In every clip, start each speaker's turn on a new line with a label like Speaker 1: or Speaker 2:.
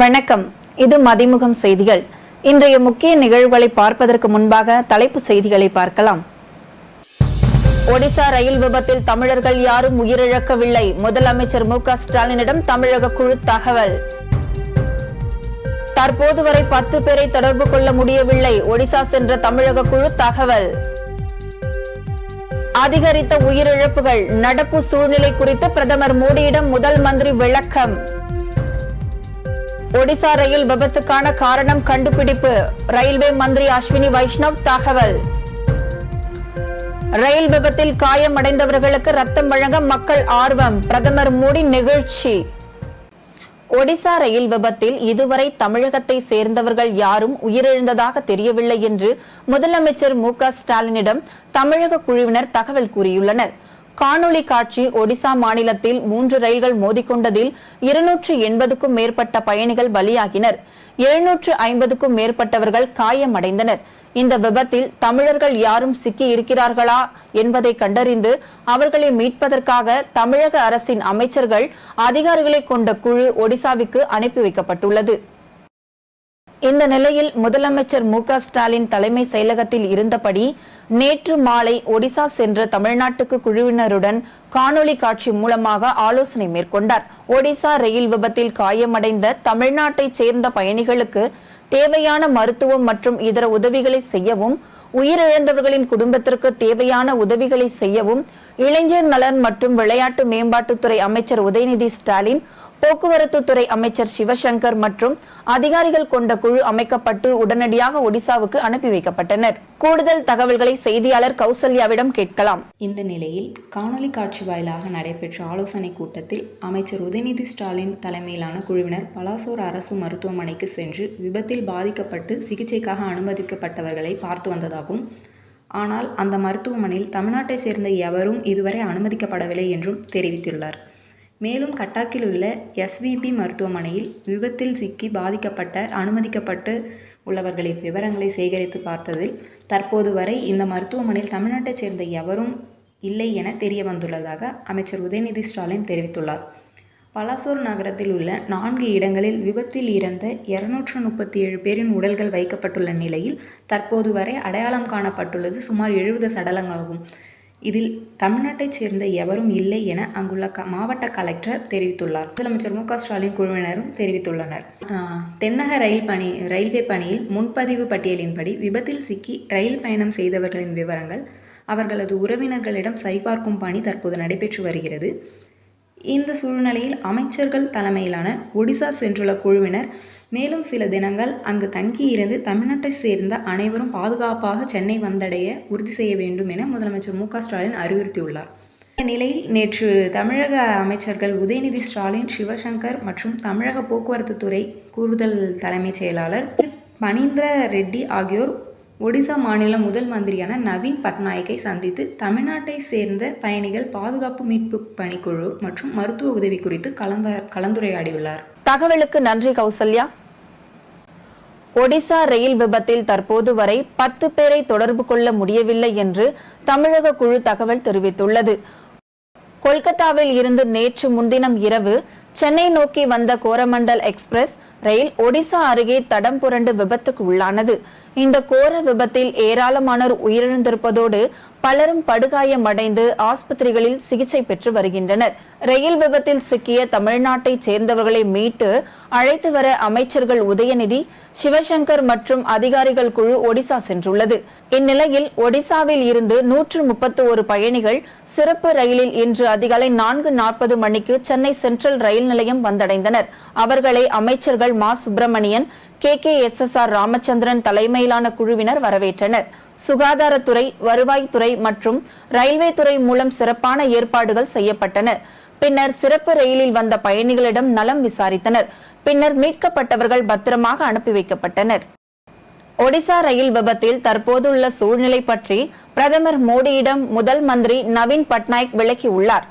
Speaker 1: வணக்கம். இது மதிமுகம் செய்திகள். இன்றைய முக்கிய நிகழ்வுகளை பார்ப்பதற்கு முன்பாக தலைப்பு செய்திகளை பார்க்கலாம். ஒடிசா ரயில் விபத்தில் தமிழர்கள் யாரும் உயிரிழக்கவில்லை. முதலமைச்சர் மு க ஸ்டாலினிடம் தமிழக குழு தகவல். தற்போது வரை பத்து பேரை தொடர்பு கொள்ள முடியவில்லை. ஒடிசா சென்ற தமிழக குழு தகவல். அதிகரித்த உயிரிழப்புகள். நடப்பு சூழ்நிலை குறித்து பிரதமர் மோடியிடம் முதல் மந்திரி விளக்கம். ஒடிசா ரயில் விபத்துக்கான காரணம் கண்டுபிடிப்பு. ரயில்வே மந்திரி அஸ்வினி வைஷ்ணவ் தகவல். ரயில் விபத்தில் காயமடைந்தவர்களுக்கு ரத்தம் வழங்க மக்கள் ஆர்வம். பிரதமர் மோடி நிகழ்ச்சி. ஒடிசா ரயில் விபத்தில் இதுவரை தமிழகத்தை சேர்ந்தவர்கள் யாரும் உயிரிழந்ததாக தெரியவில்லை என்று முதலமைச்சர் மு க ஸ்டாலினிடம் தமிழக குழுவினர் தகவல் கூறியுள்ளனர். காணொளி காட்சி ஒடிசா மாநிலத்தில் மூன்று ரயில்கள் மோதிக்கொண்டதில் இருநூற்று எண்பதுக்கும் மேற்பட்ட பயணிகள் பலியாகினர். எழுநூற்று ஐம்பதுக்கும் மேற்பட்டவர்கள் காயமடைந்தனர். இந்த விபத்தில் தமிழர்கள் யாரும் சிக்கி இருக்கிறார்களா என்பதை கண்டறிந்து அவர்களை மீட்பதற்காக தமிழக அரசின் அமைச்சர்கள் அதிகாரிகளை கொண்ட குழு ஒடிசாவுக்கு அனுப்பி வைக்கப்பட்டுள்ளது. இந்த நிலையில் முதலமைச்சர் மு க ஸ்டாலின் தலைமை செயலகத்தில் இருந்தபடி நேற்று மாலை ஒடிசா சென்ற தமிழ்நாட்டுக்கு குழுவினருடன் காணொளி காட்சி மூலமாக ஆலோசனை மேற்கொண்டார். ஒடிசா ரயில் விபத்தில் காயமடைந்த தமிழ்நாட்டைச் சேர்ந்த பயணிகளுக்கு தேவையான மருத்துவம் மற்றும் இதர உதவிகளை செய்யவும் உயிரிழந்தவர்களின் குடும்பத்திற்கு தேவையான உதவிகளை செய்யவும் இளைஞர் நலன் மற்றும் விளையாட்டு மேம்பாட்டுத்துறை அமைச்சர் உதயநிதி ஸ்டாலின் போக்குவரத்து துறை அமைச்சர் சிவசங்கர் மற்றும் அதிகாரிகள் கொண்ட குழு அமைக்கப்பட்டு உடனடியாக ஒடிசாவுக்கு அனுப்பி வைக்கப்பட்டனர். கூடுதல் தகவல்களை செய்தியாளர் கௌசல்யாவிடம் கேட்கலாம்.
Speaker 2: இந்த நிலையில் காணொலி காட்சி வாயிலாக நடைபெற்ற ஆலோசனைக் கூட்டத்தில் அமைச்சர் உதயநிதி ஸ்டாலின் தலைமையிலான குழுவினர் பலாசோர் அரசு மருத்துவமனைக்கு சென்று விபத்தில் பாதிக்கப்பட்டு சிகிச்சைக்காக அனுமதிக்கப்பட்டவர்களை பார்த்து வந்ததாகவும் ஆனால் அந்த மருத்துவமனையில் தமிழ்நாட்டை சேர்ந்த எவரும் இதுவரை அனுமதிக்கப்படவில்லை என்றும் தெரிவித்துள்ளார். மேலும் கட்டாக்கில் உள்ள எஸ்விபி மருத்துவமனையில் விபத்தில் சிக்கி பாதிக்கப்பட்ட அனுமதிக்கப்பட்டு உள்ளவர்களின் விவரங்களை சேகரித்து பார்த்ததில் தற்போது வரை இந்த மருத்துவமனையில் தமிழ்நாட்டைச் சேர்ந்த எவரும் இல்லை என தெரிய வந்துள்ளதாக அமைச்சர் உதயநிதி ஸ்டாலின் தெரிவித்துள்ளார். பலாசோர் நகரத்தில் உள்ள நான்கு இடங்களில் விபத்தில் இறந்த இருநூற்று முப்பத்தி ஏழு பேரின் உடல்கள் வைக்கப்பட்டுள்ள நிலையில் தற்போது வரை அடையாளம் காணப்பட்டுள்ளது சுமார் எழுபது சடலங்களாகும். இதில் தமிழ்நாட்டைச் சேர்ந்த எவரும் இல்லை என அங்குள்ள க மாவட்ட கலெக்டர் தெரிவித்துள்ளார். முதலமைச்சர் மு க ஸ்டாலின் குழுவினரும் தெரிவித்துள்ளனர். தென்னக ரயில் பணி ரயில்வே பணியில் முன்பதிவு பட்டியலின்படி விபத்தில் சிக்கி ரயில் பயணம் செய்தவர்களின் விவரங்கள் அவர்களது உறவினர்களிடம் சரிபார்க்கும் பணி தற்போது நடைபெற்று வருகிறது. இந்த சூழ்நிலையில் அமைச்சர்கள் தலைமையிலான ஒடிசா சென்றுள்ள குழுவினர் மேலும் சில தினங்கள் அங்கு தங்கியிருந்து தமிழ்நாட்டை சேர்ந்த அனைவரும் பாதுகாப்பாக சென்னை வந்தடைய உறுதி செய்ய வேண்டும் என முதலமைச்சர் மு ஸ்டாலின் அறிவுறுத்தியுள்ளார். இந்த நிலையில் நேற்று தமிழக அமைச்சர்கள் உதயநிதி ஸ்டாலின் சிவசங்கர் மற்றும் தமிழக போக்குவரத்து துறை கூடுதல் தலைமைச் செயலாளர் பனீந்திர ரெட்டி ஆகியோர் ஒடிசா மாநில முதல் மந்திரியான நவீன் பட்நாயக்கை சந்தித்து தமிழ்நாட்டை சேர்ந்த பயணிகள் பாதுகாப்பு மீட்பு பணிக்குழு மற்றும் மருத்துவ உதவி குறித்து கலந்த கலந்துரையாடியுள்ளார்.
Speaker 1: தகவலுக்கு நன்றி கௌசல்யா. ஒடிசா ரயில் விபத்தில் தற்போது வரை பத்து பேரை தொடர்பு கொள்ள முடியவில்லை என்று தமிழக குழு தகவல் தெரிவித்துள்ளது. கொல்கத்தாவில் இருந்து நேற்று முன்தினம் இரவு சென்னை நோக்கி வந்த கோரமண்டல் எக்ஸ்பிரஸ் ரயில் ஒடிசா அருகே தடம் புரண்டு விபத்துக்கு உள்ளானது. இந்த கோர விபத்தில் ஏராளமானோர் உயிரிழந்திருப்பதோடு பலரும் படுகாயமடைந்து ஆஸ்பத்திரிகளில் சிகிச்சை பெற்று வருகின்றனர். ரயில் விபத்தில் சிக்கிய தமிழ்நாட்டைச் சேர்ந்தவர்களை மீட்டு அழைத்து வர அமைச்சர்கள் உதயநிதி சிவசங்கர் மற்றும் அதிகாரிகள் குழு ஒடிசா சென்றுள்ளது. இந்நிலையில் ஒடிசாவில் இருந்து நூற்று முப்பத்து ஒரு பயணிகள் சிறப்பு ரயிலில் இன்று அதிகாலை நான்கு நாற்பது மணிக்கு சென்னை சென்ட்ரல் ரயில் நிலையம் வந்தடைந்தனர். அவர்களை அமைச்சர்கள் Ma. Subramanian K. K. S. S. R. Ramachandran தலைமையிலான குழுவினர் வரவேற்றனர். சுகாதாரத்துறை வருவாய்த்துறை மற்றும் ரயில்வே துறை மூலம் சிறப்பான ஏற்பாடுகள் செய்யப்பட்டன பின்னர் சிறப்பு ரயிலில் வந்த பயணிகளிடம் நலம் விசாரித்தனர். பின்னர் மீட்கப்பட்டவர்கள் பத்திரமாக அனுப்பி வைக்கப்பட்டனர். ஒடிசா ரயில் விபத்தில் தற்போதுள்ள சூழ்நிலை பற்றி பிரதமர் மோடியிடம் முதல் மந்திரி நவீன் பட்நாயக் விளக்கியுள்ளார்.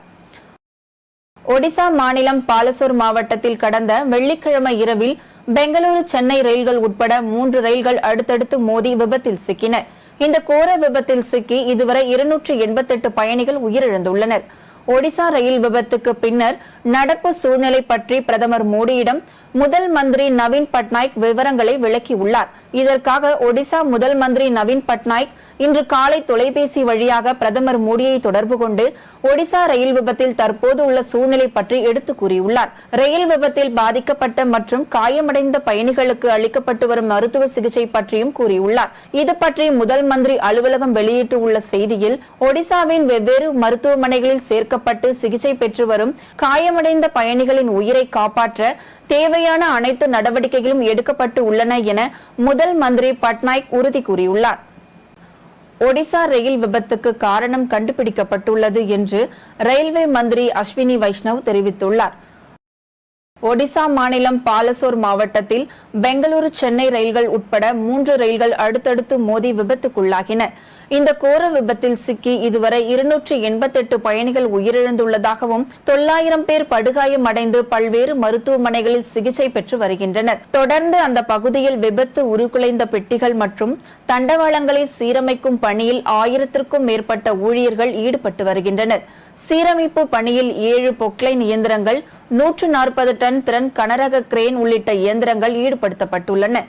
Speaker 1: ஒடிசா மாநிலம் பாலசோர் மாவட்டத்தில் கடந்த வெள்ளிக்கிழமை இரவில் பெங்களூரு சென்னை ரயில்கள் உட்பட மூன்று ரயில்கள் அடுத்தடுத்து மோதி விபத்தில் சிக்கின. இந்த கோர விபத்தில் சிக்கி இதுவரை இருநூற்று எண்பத்தெட்டு பயணிகள் உயிரிழந்துள்ளனர். ஒடிசா ரயில் விபத்துக்கு பின்னர் நடப்பு சூழ்நிலை பற்றி பிரதமர் மோடியிடம் முதல் மந்திரி நவீன் பட்நாயக் விவரங்களை விளக்கியுள்ளார். இதற்காக ஒடிசா முதல் மந்திரி நவீன் பட்நாயக் இன்று காலை தொலைபேசி வழியாக பிரதமர் மோடியை தொடர்பு கொண்டு ஒடிசா ரயில் விபத்தில் தற்போது உள்ள சூழ்நிலை பற்றி எடுத்து கூறியுள்ளார். ரயில் விபத்தில் பாதிக்கப்பட்ட மற்றும் காயமடைந்த பயணிகளுக்கு அளிக்கப்பட்டு வரும் மருத்துவ சிகிச்சை பற்றியும் கூறியுள்ளார். இது பற்றி முதல் மந்திரி அலுவலகம் வெளியிட்டுள்ள செய்தியில் ஒடிசாவின் வெவ்வேறு மருத்துவமனைகளில் சேர்க்கப்பட்டு சிகிச்சை பெற்று வரும் காயம் காயமடைந்த பயணிகளின் உயிரை காப்பாற்ற தேவையான அனைத்து நடவடிக்கைகளும் எடுக்கப்பட்டு உள்ளன என முதல் மந்திரி பட்நாயக் உறுதி கூறியுள்ளார். ஒடிசா ரயில் விபத்துக்கு காரணம் கண்டுபிடிக்கப்பட்டுள்ளது என்று ரயில்வே மந்திரி அஸ்வினி வைஷ்ணவ் தெரிவித்துள்ளார். ஒடிசா மாநிலம் பாலசோர் மாவட்டத்தில் பெங்களூரு சென்னை ரயில்கள் உட்பட மூன்று ரயில்கள் அடுத்தடுத்து மோதி விபத்துக்குள்ளாகின. இந்த கோர விபத்தில் சிக்கி இதுவரை இருநூற்று எண்பத்தெட்டு பயணிகள் உயிரிழந்துள்ளதாகவும் தொள்ளாயிரம் பேர் படுகாயம் அடைந்து பல்வேறு மருத்துவமனைகளில் சிகிச்சை பெற்று வருகின்றனர். தொடர்ந்து அந்த பகுதியில் விபத்து உருக்குலைந்த பெட்டிகள் மற்றும் தண்டவாளங்களை சீரமைக்கும் பணியில் ஆயிரத்திற்கும் மேற்பட்ட ஊழியர்கள் ஈடுபட்டு வருகின்றனர். சீரமைப்பு பணியில் ஏழு பொக்லைன் இயந்திரங்கள் நூற்று நாற்பது டன் திறன் கனரக கிரேன் உள்ளிட்ட இயந்திரங்கள் ஈடுபடுத்தப்பட்டுள்ளன.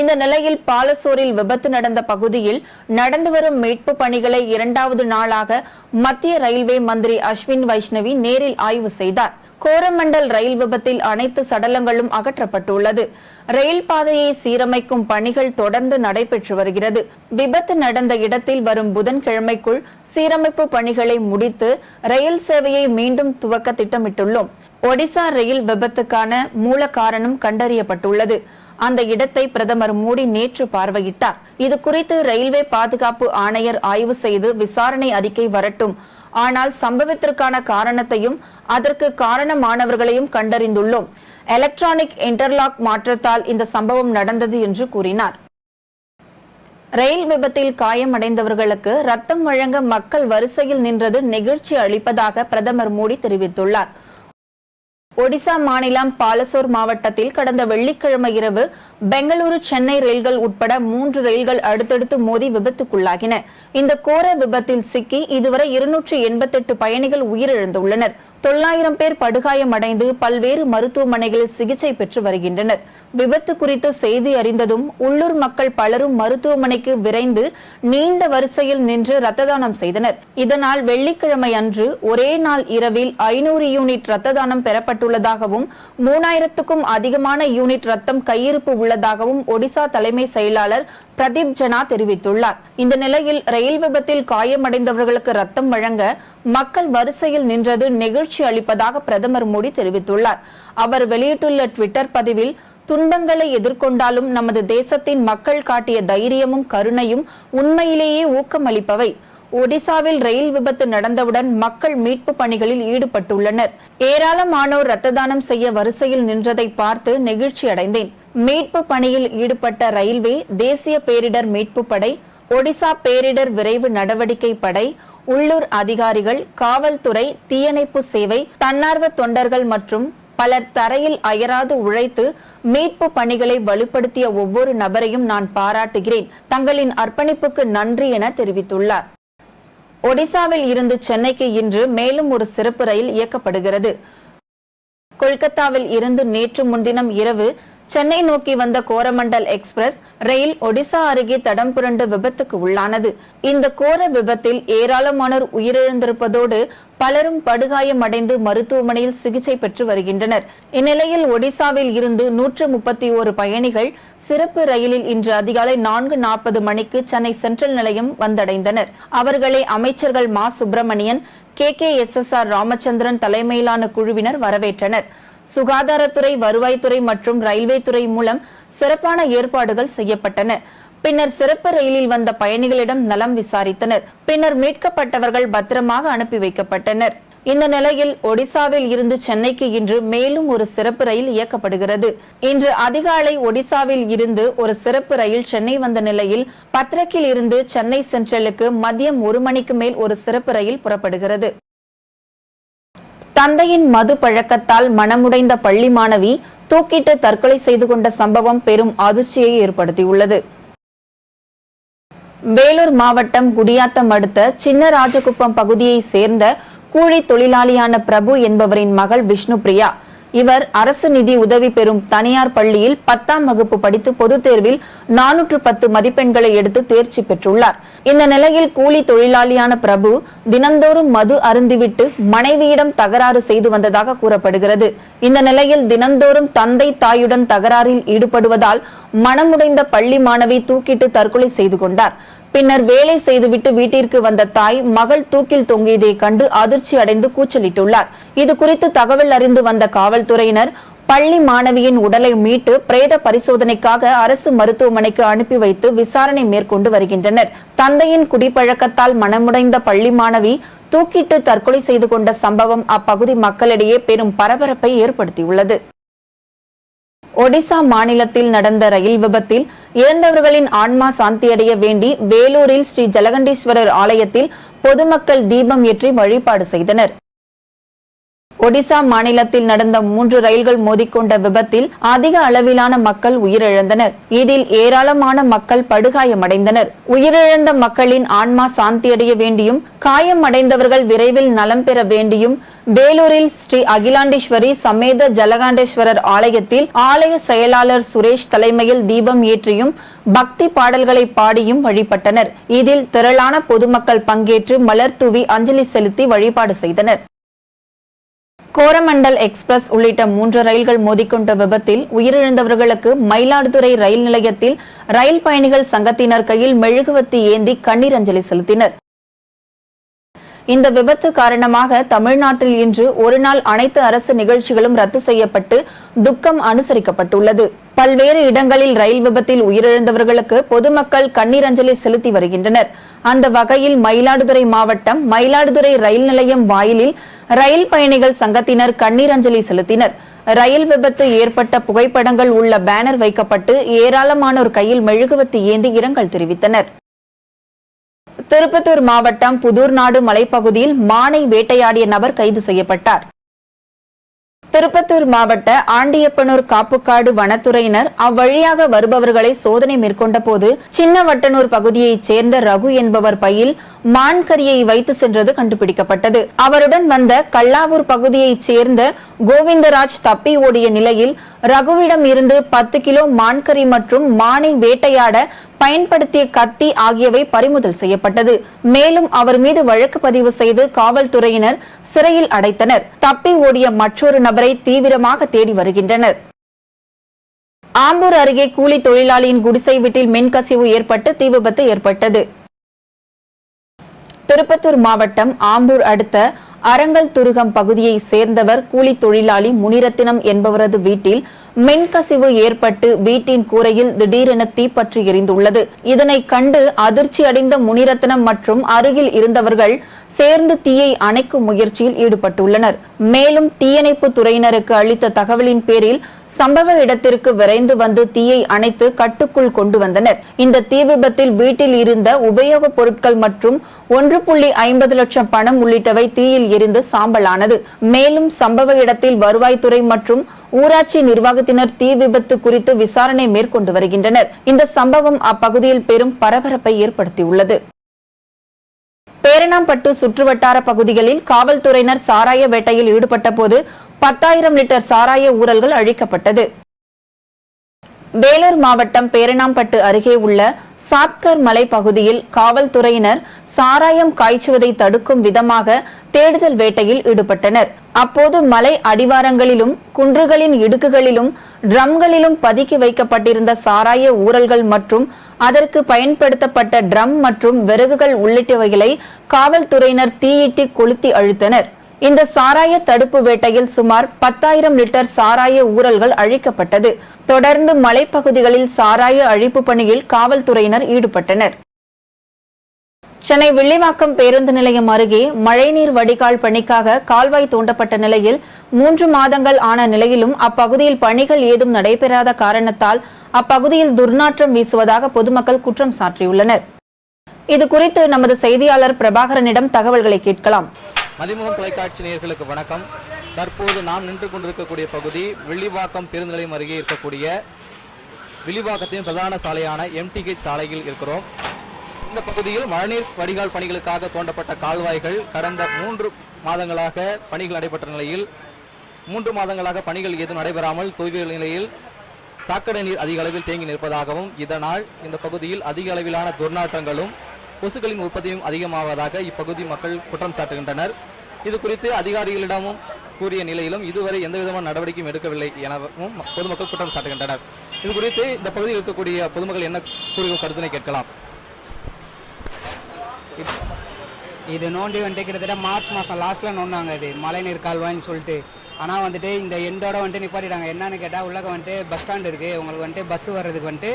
Speaker 1: இந்த நிலையில் பாலசோரில் விபத்து நடந்த பகுதியில் நடந்து வரும் மீட்பு பணிகளை இரண்டாவது நாளாக மத்திய ரயில்வே மந்திரி அஸ்வின் வைஷ்ணவி நேரில் ஆய்வு செய்தார். கோரமண்டல் ரயில் விபத்தில் அனைத்து சடலங்களும் அகற்றப்பட்டுள்ளது. ரயில் பாதையை சீரமைக்கும் பணிகள் தொடர்ந்து நடைபெற்று வருகிறது. விபத்து நடந்த இடத்தில் வரும் புதன்கிழமைக்குள் சீரமைப்பு பணிகளை முடித்து ரயில் சேவையை மீண்டும் துவக்க திட்டமிட்டுள்ளோம். ஒடிசா ரயில் விபத்துக்கான மூல காரணம் கண்டறியப்பட்டுள்ளது. அந்த இடத்தை பிரதமர் மோடி நேற்று பார்வையிட்டார். இது குறித்து ரயில்வே பாதுகாப்பு ஆணையர் ஆய்வு செய்து விசாரணை அறிக்கை வரட்டும். ஆனால் சம்பவத்திற்கான காரணத்தையும் அதற்கு காரணமானவர்களையும் கண்டறிந்துள்ளோம். எலக்ட்ரானிக் இன்டர்லாக் மாற்றத்தால் இந்த சம்பவம் நடந்தது என்று கூறினார். ரயில் விபத்தில் காயமடைந்தவர்களுக்கு ரத்தம் வழங்க மக்கள் வரிசையில் நின்றது நெகிழ்ச்சி அளிப்பதாக பிரதமர் மோடி தெரிவித்துள்ளார். ஒடிசா மாநிலம் பாலசோர் மாவட்டத்தில் கடந்த வெள்ளிக்கிழமை இரவு பெங்களூரு சென்னை ரயில்கள் உட்பட மூன்று ரயில்கள் அடுத்தடுத்து மோதி விபத்துக்குள்ளாகின. இந்த கோர விபத்தில் சிக்கி இதுவரை இருநூற்று எண்பத்தெட்டு பயணிகள் உயிரிழந்துள்ளனர். தொள்ளாயிரம் பேர் படுகாயமடைந்து பல்வேறு மருத்துவமனைகளில் சிகிச்சை பெற்று வருகின்றனர். விபத்து குறித்து செய்தி அறிந்ததும் உள்ளூர் மக்கள் பலரும் மருத்துவமனைக்கு விரைந்து நீண்ட வரிசையில் நின்று ரத்த தானம் செய்தனர். இதனால் வெள்ளிக்கிழமை அன்று ஒரே நாள் இரவில் ஐநூறு யூனிட் ரத்த தானம் பெறப்பட்டுள்ளதாகவும் மூணாயிரத்துக்கும் அதிகமான யூனிட் ரத்தம் கையிருப்பு உள்ளதாகவும் ஒடிசா தலைமை செயலாளர் பிரதீப் ஜனா தெரிவித்துள்ளார். இந்த நிலையில் ரயில் விபத்தில் காயமடைந்தவர்களுக்கு ரத்தம் வழங்க மக்கள் வரிசையில் நின்றது நெகிழ்ச்சி மகிழ்ச்சி அளிப்பதாக பிரதமர் மோடி தெரிவித்துள்ளார். அவர் வெளியிட்டுள்ள ட்விட்டர் பதிவில் துன்பங்களை எதிர்கொண்டாலும் நமது தேசத்தின் மக்கள் காட்டிய தைரியமும் கருணையும் உண்மையிலேயே ஊக்கமளிப்பவை ஒடிசாவில் ரயில் விபத்து நடந்தவுடன் மக்கள் மீட்பு பணிகளில் ஈடுபட்டுள்ளனர். ஏராளமானோர் ரத்த தானம் செய்ய வரிசையில் நின்றதை பார்த்து நெகிழ்ச்சி அடைந்தேன் மீட்பு பணியில் ஈடுபட்ட ரயில்வே தேசிய பேரிடர் மீட்பு படை ஒடிசா பேரிடர் விரைவு நடவடிக்கை படை உள்ளூர் அதிகாரிகள் காவல்துறை தீயணைப்பு சேவை தன்னார்வ தொண்டர்கள் மற்றும் பலர் தரையில் அயராது உழைத்து மீட்பு பணிகளை வலுப்படுத்திய ஒவ்வொரு நபரையும் நான் பாராட்டுகிறேன். தங்களின் அர்ப்பணிப்புக்கு நன்றி என தெரிவித்துள்ளார். ஒடிசாவில் இருந்து சென்னைக்கு இன்று மேலும் ஒரு சிறப்பு ரயில் இயக்கப்படுகிறது. கொல்கத்தாவில் இருந்து நேற்று முன்தினம் இரவு சென்னை நோக்கி வந்த கோரமண்டல் எக்ஸ்பிரஸ் ரயில் ஒடிசா அருகே தடம் புரண்டு விபத்துக்கு உள்ளானது. இந்த கோர விபத்தில் ஏராளமானோர் உயிரிழந்திருப்பதோடு பலரும் படுகாயமடைந்து மருத்துவமனையில் சிகிச்சை பெற்று வருகின்றனர். இந்நிலையில் ஒடிசாவில் இருந்து நூற்று முப்பத்தி ஓரு பயணிகள் சிறப்பு ரயிலில் இன்று அதிகாலை நான்கு நாற்பது மணிக்கு சென்னை சென்ட்ரல் நிலையம் வந்தடைந்தனர். அவர்களை அமைச்சர்கள் Ma. Subramanian K. K. S. S. R. Ramachandran தலைமையிலான குழுவினர் வரவேற்றனர். சுகாதாரத்துறை வருவாய்த்துறை மற்றும் ரயில்வே துறை மூலம் சிறப்பான ஏற்பாடுகள் செய்யப்பட்டன. பின்னர் சிறப்பு ரயிலில் வந்த பயணிகளிடம் நலம் விசாரித்தனர். பின்னர் மீட்கப்பட்டவர்கள் பத்திரமாக அனுப்பி வைக்கப்பட்டனர். இந்த நிலையில் ஒடிசாவில் இருந்து சென்னைக்கு இன்று மேலும் ஒரு சிறப்பு ரயில் இயக்கப்படுகிறது. இன்று அதிகாலை ஒடிசாவில் இருந்து ஒரு சிறப்பு ரயில் சென்னை வந்த நிலையில் பத்ரக்கில் இருந்து சென்னை சென்ட்ரலுக்கு மதியம் ஒரு மணிக்கு மேல் ஒரு சிறப்பு ரயில் புறப்படுகிறது. தந்தையின் மது பழக்கத்தால் மனமுடைந்த பள்ளி மாணவி தூக்கிட்டு தற்கொலை செய்து கொண்ட சம்பவம் பெரும் அதிர்ச்சியை ஏற்படுத்தியுள்ளது. வேலூர் மாவட்டம் குடியாத்தம் அடுத்த சின்ன ராஜகுப்பம் பகுதியை சேர்ந்த கூலி தொழிலாளியான பிரபு என்பவரின் மகள் விஷ்ணுபிரியா இவர் அரசு நிதி உதவி பெறும் தனியார் பள்ளியில் பத்தாம் வகுப்பு படித்து பொதுத் தேர்வில் நானூற்று பத்து மதிப்பெண்களை எடுத்து தேர்ச்சி பெற்றுள்ளார். இந்த நிலையில் கூலி தொழிலாளியான பிரபு தினந்தோறும் மது அருந்திவிட்டு மனைவியிடம் தகராறு செய்து வந்ததாக கூறப்படுகிறது. இந்த நிலையில் தினந்தோறும் தந்தை தாயுடன் தகராறில் ஈடுபடுவதால் மனமுடைந்த பள்ளி மாணவி தூக்கிட்டு தற்கொலை செய்து கொண்டார். பின்னர் வேலை செய்துவிட்டு வீட்டிற்கு வந்த தாய் மகள் தூக்கில் தொங்கியதை கண்டு அதிர்ச்சி அடைந்து கூச்சலிட்டுள்ளார். இது குறித்து தகவல் அறிந்து வந்த காவல்துறையினர் பள்ளி மாணவியின் உடலை மீட்டு பிரேத பரிசோதனைக்காக அரசு மருத்துவமனைக்கு அனுப்பி வைத்து விசாரணை மேற்கொண்டு வருகின்றனர். தந்தையின் குடிப்பழக்கத்தால் மனமுடைந்த பள்ளி மாணவி தூக்கிட்டு தற்கொலை செய்து கொண்ட சம்பவம் அப்பகுதி மக்களிடையே பெரும் பரபரப்பை ஏற்படுத்தியுள்ளது. ஒடிசா மாநிலத்தில் நடந்த ரயில் விபத்தில் இறந்தவர்களின் ஆன்மா சாந்தியடைய வேண்டி வேலூரில் ஸ்ரீ ஜலகண்டீஸ்வரர் ஆலயத்தில் பொதுமக்கள் தீபம் ஏற்றி வழிபாடு செய்தனர். ஒடிசா மாநிலத்தில் நடந்த மூன்று ரயில்கள் மோதிக்கொண்ட விபத்தில் அதிக அளவிலான மக்கள் உயிரிழந்தனர். இதில் ஏராளமான மக்கள் படுகாயமடைந்தனர். உயிரிழந்த மக்களின் ஆன்மா சாந்தியடைய வேண்டியும் காயமடைந்தவர்கள் விரைவில் நலம் பெற வேண்டியும் வேலூரில் ஸ்ரீ அகிலாண்டேஸ்வரி சமேத ஜலகாண்டேஸ்வரர் ஆலயத்தில் ஆலய செயலாளர் சுரேஷ் தலைமையில் தீபம் ஏற்றியும் பக்தி பாடல்களை பாடியும் வழிபட்டனர். இதில் திரளான பொதுமக்கள் பங்கேற்று மலர் தூவி அஞ்சலி செலுத்தி வழிபாடு செய்தனர். கோரமண்டல் எக்ஸ்பிரஸ் உள்ளிட்ட மூன்று ரயில்கள் மோதிக்கொண்ட விபத்தில் உயிரிழந்தவர்களுக்கு மயிலாடுதுறை ரயில் நிலையத்தில் ரயில் பயணிகள் சங்கத்தினர் கையில் மெழுகுவத்தி ஏந்தி கண்ணீர் அஞ்சலி செலுத்தினர். இந்த விபத்து காரணமாக தமிழ்நாட்டில் இன்று ஒருநாள் அனைத்து அரசு நிகழ்ச்சிகளும் ரத்து செய்யப்பட்டு துக்கம் அனுசரிக்கப்பட்டுள்ளது. பல்வேறு இடங்களில் ரயில் விபத்தில் உயிரிழந்தவர்களுக்கு பொதுமக்கள் கண்ணீர் அஞ்சலி செலுத்தி வருகின்றனர். அந்த வகையில் மயிலாடுதுறை மாவட்டம் மயிலாடுதுறை ரயில் நிலையம் வாயிலில் ரயில் பயணிகள் சங்கத்தினர் கண்ணீர் அஞ்சலி செலுத்தினர். ரயில் விபத்து ஏற்பட்ட புகைப்படங்கள் உள்ள பேனர் வைக்கப்பட்டு ஏராளமானோர் கையில் மெழுகுவத்தி ஏந்தி இரங்கல் தெரிவித்தனர். திருப்பத்தூர் மாவட்டம் புதூர்நாடு மலைப்பகுதியில் மானை வேட்டையாடிய நபர் கைது செய்யப்பட்டார். திருப்பத்தூர் மாவட்ட ஆண்டியப்பனூர் காப்புக்காடு வனத்துறையினர் அவ்வழியாக வருபவர்களை சோதனை மேற்கொண்ட போது சின்னவட்டனூர் பகுதியைச் சேர்ந்த ரகு என்பவர் பையில் மான்கரியை வைத்து சென்றது கண்டுபிடிக்கப்பட்டது. அவருடன் வந்த கல்லாவூர் பகுதியைச் சேர்ந்த கோவிந்தராஜ் தப்பி ஓடிய நிலையில் ரகுவிடம் இருந்து பத்து கிலோ மான்கறி மற்றும் மானை வேட்டையாட பயன்படுத்திய கத்தி ஆகியவை பறிமுதல் செய்யப்பட்டது. மேலும் அவர் மீது வழக்கு பதிவு செய்து காவல்துறையினர் சிறையில் அடைத்தனர். தப்பி ஓடிய மற்றொரு நபர் தீவிரமாக தேடி வருகின்றனர். ஆம்பூர் அருகே கூலி தொழிலாளியின் குடிசை வீட்டில் மின்கசிவு ஏற்பட்டு தீ விபத்து ஏற்பட்டது. திருப்பத்தூர் மாவட்டம் ஆம்பூர் அடுத்த அரங்கல் துருகம் பகுதியை சேர்ந்தவர் கூலி தொழிலாளி முனிரத்தினம் என்பவரது வீட்டில் மின்கசிவு ஏற்பட்டு வீட்டின் கூரையில் திடீரென தீப்பற்றி எரிந்துள்ளது. இதனை கண்டு அதிர்ச்சி அடைந்த முனிரத்னம் மற்றும் அருகில் இருந்தவர்கள் சேர்ந்து தீயை அணைக்கும் முயற்சியில் ஈடுபட்டுள்ளனர். மேலும் தீயணைப்பு துறையினருக்கு அளித்த தகவலின் பேரில் சம்பவ இடத்திற்கு விரைந்து வந்து தீயை அணைத்து கட்டுக்குள் கொண்டு வந்தனர். இந்த தீ விபத்தில் வீட்டில் இருந்த உபயோகப் பொருட்கள் மற்றும் ஒன்று புள்ளி ஐம்பது லட்சம் பணம் உள்ளிட்டவை தீயில் எரிந்து சாம்பலானது. மேலும் சம்பவ இடத்தில் வருவாய்த்துறை மற்றும் ஊராட்சி நிர்வாகத்தினர் தீ விபத்து குறித்து விசாரணை மேற்கொண்டு வருகின்றனர். இந்த சம்பவம் அப்பகுதியில் பெரும் பரபரப்பை ஏற்படுத்தியுள்ளது. பேரணாம்பட்டு சுற்றுவட்டார பகுதிகளில் காவல்துறையினர் சாராய வேட்டையில் ஈடுபட்ட போது பத்தாயிரம் லிட்டர் சாராய ஊரல்கள் அழிக்கப்பட்டது. வேலூர் மாவட்டம் பேரணாம்பட்டு அருகே உள்ள சாத்கர் மலை பகுதியில் காவல்துறையினர் சாராயம் காய்ச்சுவதை தடுக்கும் விதமாக தேடுதல் வேட்டையில் ஈடுபட்டனர். அப்போது மலை அடிவாரங்களிலும் குன்றுகளின் இடுக்குகளிலும் ட்ரம்களிலும் பதுக்கி வைக்கப்பட்டிருந்த சாராய ஊரல்கள் மற்றும் அதற்கு பயன்படுத்தப்பட்ட ட்ரம் மற்றும் விறகுகள் உள்ளிட்டவைகளை காவல்துறையினர் தீயிட்டு கொளுத்தி அழுத்தனர். இந்த சாராய தடுப்பு வேட்டையில் சுமார் பத்தாயிரம் லிட்டர் சாராய ஊரல்கள் அழிக்கப்பட்டது. தொடர்ந்து மலைப்பகுதிகளில் சாராய அழிப்பு பணியில் காவல்துறையினர் ஈடுபட்டனர். சென்னை வில்லிவாக்கம் பேருந்து நிலையம் அருகே மழைநீர் வடிகால் பணிக்காக கால்வாய் தோண்டப்பட்ட நிலையில் மூன்று மாதங்கள் ஆன நிலையிலும் அப்பகுதியில் பணிகள் ஏதும் நடைபெறாத காரணத்தால் அப்பகுதியில் துர்நாற்றம் வீசுவதாக பொதுமக்கள் குற்றம் சாட்டியுள்ளனர் இது குறித்து நமது செய்தியாளர் பிரபாகரனிடம் தகவல்களை கேட்கலாம்.
Speaker 3: மதிமுகம் தொலைக்காட்சி நேயர்களுக்கு வணக்கம். தற்போது நாம் நின்று கொண்டிருக்கக்கூடிய பகுதி வெள்ளிவாக்கம் பேருந்து நிலையம் அருகே இருக்கக்கூடிய வில்லிவாக்கத்தின் பிரதான சாலையான எம்டிஹெச் சாலையில் இருக்கிறோம். இந்த பகுதியில் மழைநீர் வடிகால் பணிகளுக்காக தோண்டப்பட்ட கால்வாய்கள் கடந்த மூன்று மாதங்களாக பணிகள் நடைபெற்ற நிலையில் மூன்று மாதங்களாக பணிகள் எதுவும் நடைபெறாமல் தூய்வு நிலையில் சாக்கடை நீர் அதிக அளவில் தேங்கி நிற்பதாகவும் இதனால் இந்த பகுதியில் அதிக அளவிலான துர்நாற்றங்களும் கொசுக்களின் உற்பத்தியும் அதிகமாவதாக இப்பகுதி மக்கள் குற்றம் சாட்டுகின்றனர். இது குறித்து அதிகாரிகளிடமும் கூறிய நிலையிலும் இதுவரை எந்த விதமான நடவடிக்கையும் எடுக்கவில்லை எனவும் பொதுமக்கள் குற்றம் சாட்டுகின்றனர். இது குறித்து இந்த பகுதியில் இருக்கக்கூடிய பொதுமக்கள் என்ன கூறிய கருத்தினை கேட்கலாம்.
Speaker 4: இது நோண்டி வந்துட்டு கிட்டத்தட்ட மார்ச் மாதம் லாஸ்ட்டில் நோண்டாங்க இது. மழைநீர் கால்வாய்ன்னு சொல்லிட்டு. ஆனால் வந்துட்டு இந்த எண்டோட வந்துட்டு நிப்பாட்டிட்டாங்க. என்னன்னு கேட்டால் உள்ளக்க வந்துட்டு பஸ் ஸ்டாண்ட் இருக்குது உங்களுக்கு வந்துட்டு பஸ் வர்றதுக்கு வந்துட்டு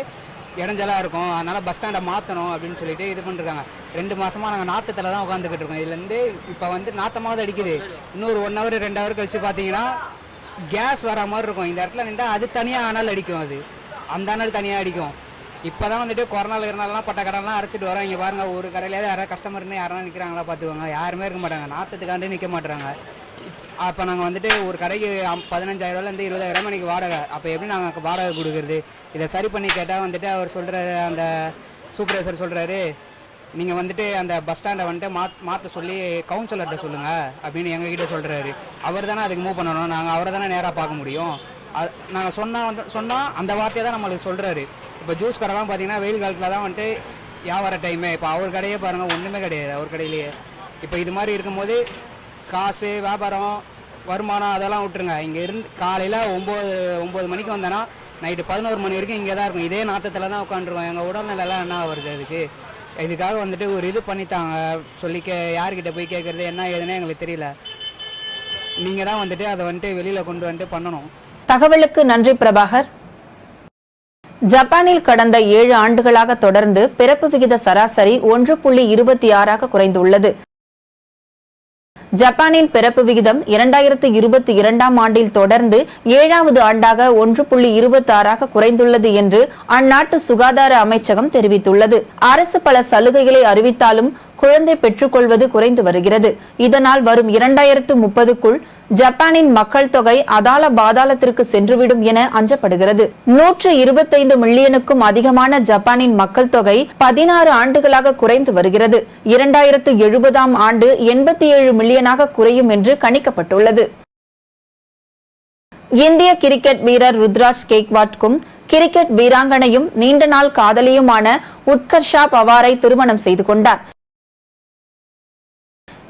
Speaker 4: இடைஞ்சலாக இருக்கும். அதனால் பஸ் ஸ்டாண்டை மாற்றணும் அப்படின்னு சொல்லிட்டு இது பண்ணிருக்காங்க. ரெண்டு மாதமாக நாங்கள் நாற்றத்தில் தான் உட்காந்துக்கிட்டு இருக்கோம். இதுலேருந்து இப்போ வந்து நாற்றமாவது அடிக்குது. இன்னொரு ஒன் ஹவர் ரெண்டு ஹவர் கழிச்சு பார்த்தீங்கன்னா கேஸ் வர மாதிரி இருக்கும். இந்த இடத்துல நின்றா அது தனியாக ஆனால் அடிக்கும் அது. அந்த அனல் தனியாக அடிக்கும். இப்போ தான் வந்துட்டு கொரோனா இருந்தாலும் பட்ட கடன்லாம் அரைச்சிட்டு வரோம் இங்கே பாருங்கள் ஒரு கடையிலேயே யாராவது கஸ்டமர்னு யாரெல்லாம் நிற்கிறாங்களா பார்த்துக்கோங்க யாருமே இருக்க மாட்டாங்க. நாற்றத்துக்காண்டி நிற்க மாட்டுறாங்க அப்போ நாங்கள் வந்துட்டு ஒரு கடைக்கு பதினஞ்சாயிரூவாலேருந்து பதினஞ்சாயிரரூவாலேருந்து இருபதாயிரம் மணிக்கு வாடகை. அப்போ எப்படி நாங்கள் வாடகை கொடுக்குறது? இதை சரி பண்ணி கேட்டால் வந்துட்டு அவர் சொல்கிறாரு அந்த சூப்பர்வைசர் சொல்கிறாரு நீங்கள் வந்துட்டு அந்த பஸ் ஸ்டாண்டை வந்துட்டு மாத் மாற்ற சொல்லி கவுன்சிலர்கிட்ட சொல்லுங்கள் அப்படின்னு எங்ககிட்ட சொல்கிறாரு அவர் தானே அதுக்கு மூவ் பண்ணணும். நாங்கள் அவரை தானே நேராக பார்க்க முடியும். அது நாங்கள் சொன்னால் வந்து சொன்னால் அந்த வார்த்தையை தான் நம்மளுக்கு சொல்கிறாரு இப்போ ஜூஸ் கடைலாம் பார்த்தீங்கன்னா வெயில் காலத்தில் தான் வந்துட்டு வியாபார டைமே இப்போ அவர் கடையே பாருங்கள் ஒன்றுமே கிடையாது. அவர் கடையிலேயே. இப்போ இது மாதிரி இருக்கும்போது காசு வியாபாரம் வருமானம் அதெல்லாம் விட்டுருங்க. இங்கே இருந்து காலையில் ஒம்பது ஒம்பது மணிக்கு வந்தேன்னா நைட்டு பதினோரு மணி வரைக்கும் இங்கே தான் இருக்கும். இதே நாற்றத்தில் தான் உட்காந்துருவோம் எங்கள் உடல்நிலைலாம் என்ன வருது அதுக்கு? இதுக்காக வந்துட்டு ஒரு இது பண்ணித்தாங்க சொல்லி கே யார்கிட்ட போய் கேட்குறது என்ன ஏதுன்னு எங்களுக்கு தெரியல. நீங்கள் தான் வந்துட்டு அதை வந்துட்டு வெளியில் கொண்டு வந்துட்டு பண்ணணும்.
Speaker 1: தகவலுக்கு நன்றி பிரபாகர். ஜப்பானில் கடந்த ஏழு ஆண்டுகளாக தொடர்ந்து பிறப்பு விகித சராசரி ஒன்று புள்ளி இருபத்தி ஆறாக குறைந்துள்ளது. ஜப்பானின் பிறப்பு விகிதம் இரண்டாயிரத்து இருபத்தி இரண்டாம் ஆண்டில் தொடர்ந்து ஏழாவது ஆண்டாக ஒன்று புள்ளி இருபத்தி ஆறாக குறைந்துள்ளது என்று அந்நாட்டு சுகாதார அமைச்சகம் தெரிவித்துள்ளது. அரசு பல சலுகைகளை அறிவித்தாலும் குழந்தை பெற்றுக்கொள்வது குறைந்து வருகிறது. இதனால் வரும் இரண்டாயிரத்து முப்பதுக்குள் ஜப்பானின் மக்கள் தொகை அதால பாதாளத்திற்கு சென்றுவிடும் என அஞ்சப்படுகிறது. நூற்று இருபத்தைந்து மில்லியனுக்கும் அதிகமான ஜப்பானின் மக்கள் தொகை பதினாறு ஆண்டுகளாக குறைந்து வருகிறது. இரண்டாயிரத்து எழுபதாம் ஆண்டு எண்பத்தி ஏழு மில்லியனாக குறையும் என்று கணிக்கப்பட்டுள்ளது. இந்திய கிரிக்கெட் வீரர் ருத்ராஜ் கேக்வாட்கும் கிரிக்கெட் வீராங்கனையும் நீண்ட நாள் காதலியுமான உட்கர்ஷா பவாரை திருமணம் செய்து கொண்டார்.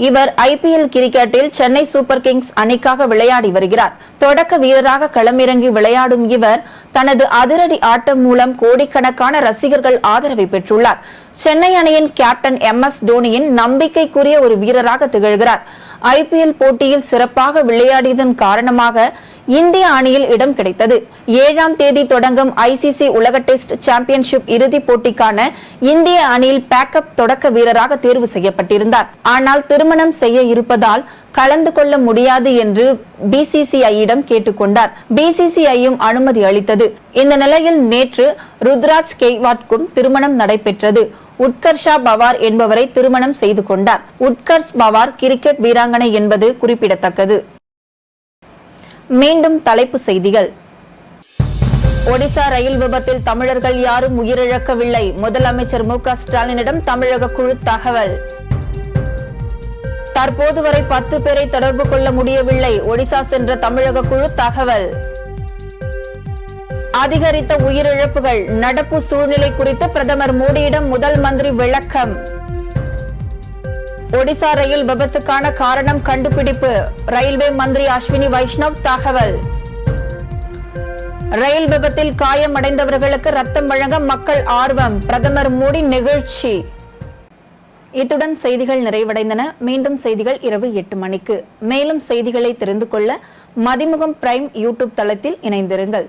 Speaker 1: இவர் ஐபிஎல் கிரிக்கெட்டில் சென்னை சூப்பர் கிங்ஸ் அணிக்காக விளையாடி வருகிறார். தொடக்க வீரராக களமிறங்கி விளையாடும் இவர் தனது அதிரடி ஆட்டம் மூலம் கோடிக்கணக்கான ரசிகர்கள் ஆதரவை பெற்றுள்ளார். சென்னை அணியின் கேப்டன் எம் எஸ் தோனியின் நம்பிக்கைக்குரிய ஒரு வீரராக திகழ்கிறார். ஐபிஎல் போட்டியில் சிறப்பாக விளையாடியதன் காரணமாக இந்திய அணியில் இடம் கிடைத்தது. ஏழாம் தேதி தொடங்கும் ஐசிசி உலக டெஸ்ட் சாம்பியன்ஷிப் இறுதிப் போட்டிக்கான இந்திய அணியில் பேக்கப் தொடக்க வீரராக தேர்வு செய்யப்பட்டிருந்தார். ஆனால் திருமணம் செய்ய இருப்பதால் கலந்து கொள்ள முடியாது என்று பிசிசிஐயிடம் கேட்டுக்கொண்டார் பிசிசிஐயும் அனுமதி அளித்தது. இந்த நிலையில் நேற்று ருத்ராஜ் கெய்வாட்கும் திருமணம் நடைபெற்றது. உட்கர்ஷா பவார் என்பவரை திருமணம் செய்து கொண்டார். உட்கர்ஷ் பவார் கிரிக்கெட் வீராங்கனை என்பது குறிப்பிடத்தக்கது. மீண்டும் தலைப்பு செய்திகள். ஒடிசா ரயில் விபத்தில் தமிழர்கள் யாரும் உயிரிழக்கவில்லை. முதலமைச்சர் மு க ஸ்டாலினிடம் தமிழக குழு தகவல். தற்போது வரை பத்து பேரை தொடர்பு கொள்ள முடியவில்லை. ஒடிசா சென்ற தமிழக குழு தகவல். அதிகரித்த உயிரிழப்புகள் நடப்பு சூழ்நிலை குறித்து பிரதமர் மோடியிடம் முதல் மந்திரி விளக்கம். ஒடிசா ரயில் விபத்துக்கான காரணம் கண்டுபிடிப்பு. ரயில்வே மந்திரி அஸ்வினி வைஷ்ணவ் தகவல். ரயில் விபத்தில் காயமடைந்தவர்களுக்கு ரத்தம் வழங்க மக்கள் ஆர்வம். பிரதமர் மோடி நிகழ்ச்சி. இத்துடன் செய்திகள் நிறைவடைந்தன. மீண்டும் செய்திகள் இரவு எட்டு மணிக்கு. மேலும் செய்திகளை தெரிந்து கொள்ள மதிமுகம் பிரைம் யூடியூப் தளத்தில் இணைந்திருங்கள்.